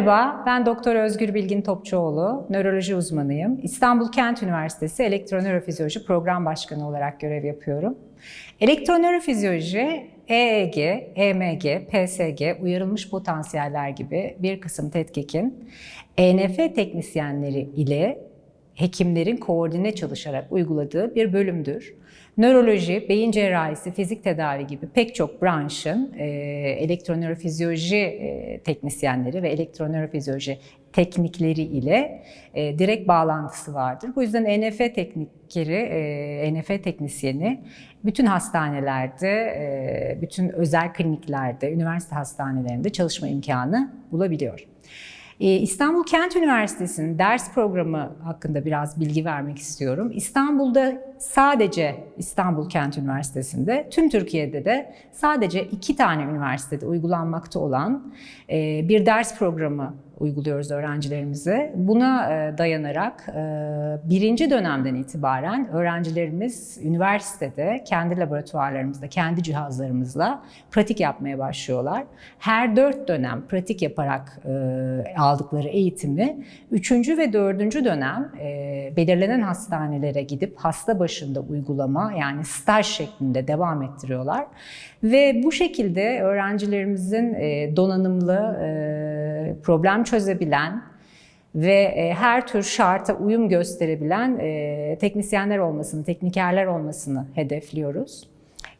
Merhaba, ben Doktor Özgür Bilgin Topçuoğlu, nöroloji uzmanıyım. İstanbul Kent Üniversitesi Elektronörofizyoloji Program Başkanı olarak görev yapıyorum. Elektronörofizyoloji, EEG, EMG, PSG, uyarılmış potansiyeller gibi bir kısım tetkikin ENF teknisyenleri ile hekimlerin koordine çalışarak uyguladığı bir bölümdür. Nöroloji, beyin cerrahisi, fizik tedavi gibi pek çok branşın e, elektronörofizyoloji e, teknisyenleri ve elektronörofizyoloji teknikleri ile e, direkt bağlantısı vardır. Bu yüzden ENF teknikleri, e, ENF teknisyeni bütün hastanelerde, e, bütün özel kliniklerde, üniversite hastanelerinde çalışma imkanı bulabiliyor. Ee, İstanbul Kent Üniversitesi'nin ders programı hakkında biraz bilgi vermek istiyorum. İstanbul'da sadece İstanbul Kent Üniversitesi'nde, tüm Türkiye'de de sadece iki tane üniversitede uygulanmakta olan e, bir ders programı uyguluyoruz öğrencilerimize. Buna e, dayanarak e, birinci dönemden itibaren öğrencilerimiz üniversitede kendi laboratuvarlarımızda, kendi cihazlarımızla pratik yapmaya başlıyorlar. Her dört dönem pratik yaparak aldıkları eğitimi üçüncü ve dördüncü dönem belirlenen hastanelere gidip hasta başında uygulama yani staj şeklinde devam ettiriyorlar. Ve bu şekilde öğrencilerimizin donanımlı, problem çözebilen ve her tür şarta uyum gösterebilen teknisyenler olmasını, teknikerler olmasını hedefliyoruz.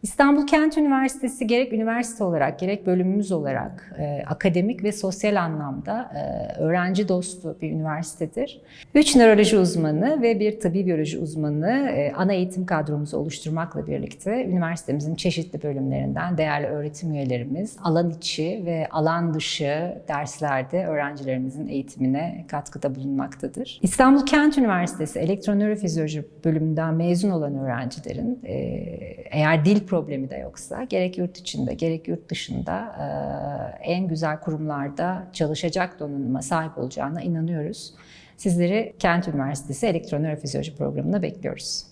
İstanbul Kent Üniversitesi gerek üniversite olarak gerek bölümümüz olarak e, akademik ve sosyal anlamda e, öğrenci dostu bir üniversitedir. Üç nöroloji uzmanı ve bir tabip biyoloji uzmanı e, ana eğitim kadromuzu oluşturmakla birlikte üniversitemizin çeşitli bölümlerinden değerli öğretim üyelerimiz alan içi ve alan dışı derslerde öğrencilerimizin eğitimine katkıda bulunmaktadır. İstanbul Kent Üniversitesi Elektronörofizyoloji bölümünden mezun olan öğrencilerin e, eğer dil problemi de yoksa gerek yurt içinde gerek yurt dışında en güzel kurumlarda çalışacak donanıma sahip olacağına inanıyoruz. Sizleri Kent Üniversitesi Elektronörofizyoloji programına bekliyoruz.